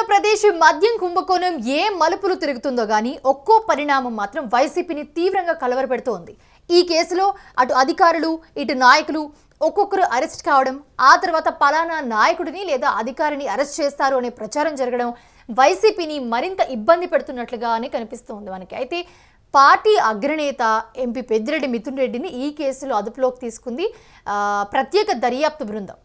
ఆంధ్రప్రదేశ్ మద్యం కుంభకోణం ఏ మలుపులు తిరుగుతుందో గానీ ఒక్కో పరిణామం మాత్రం వైసీపీని తీవ్రంగా కలవరపెడుతోంది. ఈ కేసులో అటు అధికారులు ఇటు నాయకులు ఒక్కొక్కరు అరెస్ట్ కావడం ఆ తర్వాత పలానా నాయకుడిని లేదా అధికారిని అరెస్ట్ చేస్తారు అనే ప్రచారం జరగడం వైసీపీని మరింత ఇబ్బంది పెడుతున్నట్లుగానే కనిపిస్తోంది మనకి. అయితే పార్టీ అగ్రనేత ఎంపీ పెద్దిరెడ్డి మిథున్ రెడ్డిని ఈ కేసులో అదుపులోకి తీసుకుంది ప్రత్యేక దర్యాప్తు బృందం.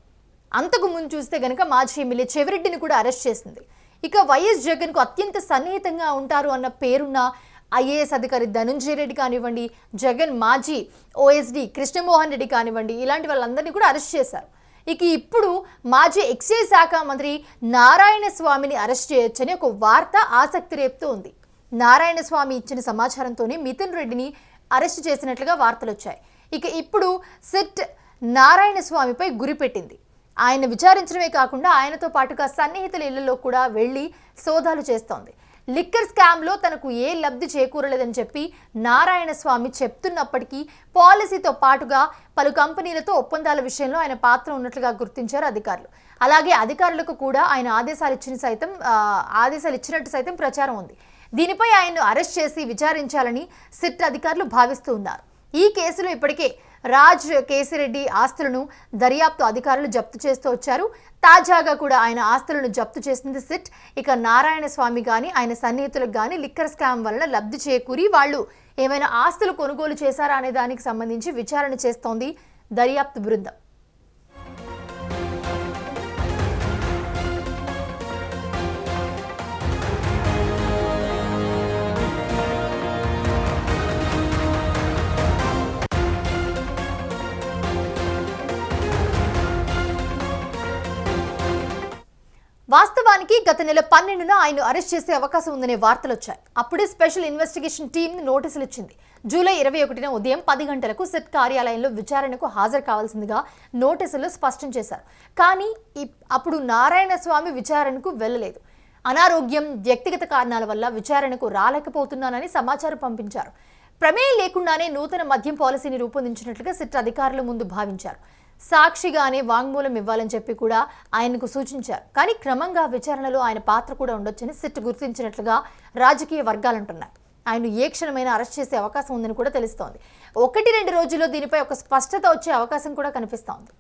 అంతకు ముందు చూస్తే గనక మాజీ ఎమ్మెల్యే చెవిరెడ్డిని కూడా అరెస్ట్ చేసింది. ఇక వైఎస్ జగన్కు అత్యంత సన్నిహితంగా ఉంటారు అన్న పేరున్న ఐఏఎస్ అధికారి ధనుంజయ రెడ్డి కానివ్వండి జగన్ మాజీ ఓఎస్డి కృష్ణమోహన్ రెడ్డి కానివ్వండి ఇలాంటి వాళ్ళందరినీ కూడా అరెస్ట్ చేశారు. ఇక ఇప్పుడు మాజీ ఎక్సైజ్ శాఖ మంత్రి నారాయణ స్వామిని అరెస్ట్ చేయొచ్చని ఒక వార్త ఆసక్తి రేపుతూ ఉంది. నారాయణ స్వామి ఇచ్చిన సమాచారంతోనే మిథున్ రెడ్డిని అరెస్ట్ చేసినట్లుగా వార్తలు వచ్చాయి ఇక ఇప్పుడు సిట్ నారాయణ స్వామిపై గురిపెట్టింది ఆయన విచారించడమే కాకుండా ఆయనతో పాటుగా సన్నిహితుల ఇళ్ళలో కూడా వెళ్ళి సోదాలు చేస్తోంది. లిక్కర్ స్కామ్లో తనకు ఏ లబ్ధి చేకూరలేదని చెప్పి నారాయణ స్వామి చెప్తున్నప్పటికీ పాలసీతో పాటుగా పలు కంపెనీలతో ఒప్పందాల విషయంలో ఆయన పాత్ర ఉన్నట్లుగా గుర్తించారు అధికారులు. అలాగే అధికారులకు కూడా ఆయన ఆదేశాలు ఇచ్చిన సైతం ఆదేశాలు ఇచ్చినట్టు సైతం ప్రచారం ఉంది. దీనిపై ఆయన్ను అరెస్ట్ చేసి విచారించాలని సిట్ అధికారులు భావిస్తూ ఉన్నారు. ఈ కేసులో ఇప్పటికే రాజ్ కేసిరెడ్డి ఆస్తులను దర్యాప్తు అధికారులు జప్తు చేస్తూ వచ్చారు. తాజాగా కూడా ఆయన ఆస్తులను జప్తు చేసింది సిట్. ఇక నారాయణ స్వామి కానీ ఆయన సన్నిహితులకు కానీ లిక్కర్ స్కామ్ వలన లబ్ధి చేకూరి వాళ్ళు ఏమైనా ఆస్తులు కొనుగోలు చేశారా అనే దానికి సంబంధించి విచారణ చేస్తోంది దర్యాప్తు బృందం. వాస్తవానికి గత నెల పన్నెండున ఆయన అరెస్ట్ చేసే అవకాశం ఉందనే వార్తలు వచ్చాయి అప్పుడే స్పెషల్ ఇన్వెస్టిగేషన్ టీం నోటీసులు ఇచ్చింది జూలై ఇరవై ఒకటిన ఉదయం పది గంటలకు సెట్ కార్యాలయంలో విచారణకు హాజరు కావాల్సిందిగా నోటీసులు స్పష్టం చేశారు. కానీ ఇప్- అప్పుడు నారాయణ స్వామి విచారణకు వెళ్ళలేదు. అనారోగ్యం వ్యక్తిగత కారణాల వల్ల విచారణకు రాలేకపోతున్నానని సమాచారం పంపించారు. ప్రమేయం లేకుండానే నూతన మద్యం పాలసీని రూపొందించినట్లుగా సిట్ అధికారుల ముందు భావించారు. సాక్షిగానే వాంగ్మూలం ఇవ్వాలని చెప్పి కూడా ఆయనకు సూచించారు. కానీ క్రమంగా విచారణలో ఆయన పాత్ర కూడా ఉండొచ్చని సిట్ గుర్తించినట్లుగా రాజకీయ వర్గాలంటున్నాయి ఆయన ఏ క్షణమైనా అరెస్ట్ చేసే అవకాశం ఉందని కూడా తెలుస్తోంది. ఒకటి రెండు రోజుల్లో దీనిపై ఒక స్పష్టత వచ్చే అవకాశం కూడా కనిపిస్తోంది.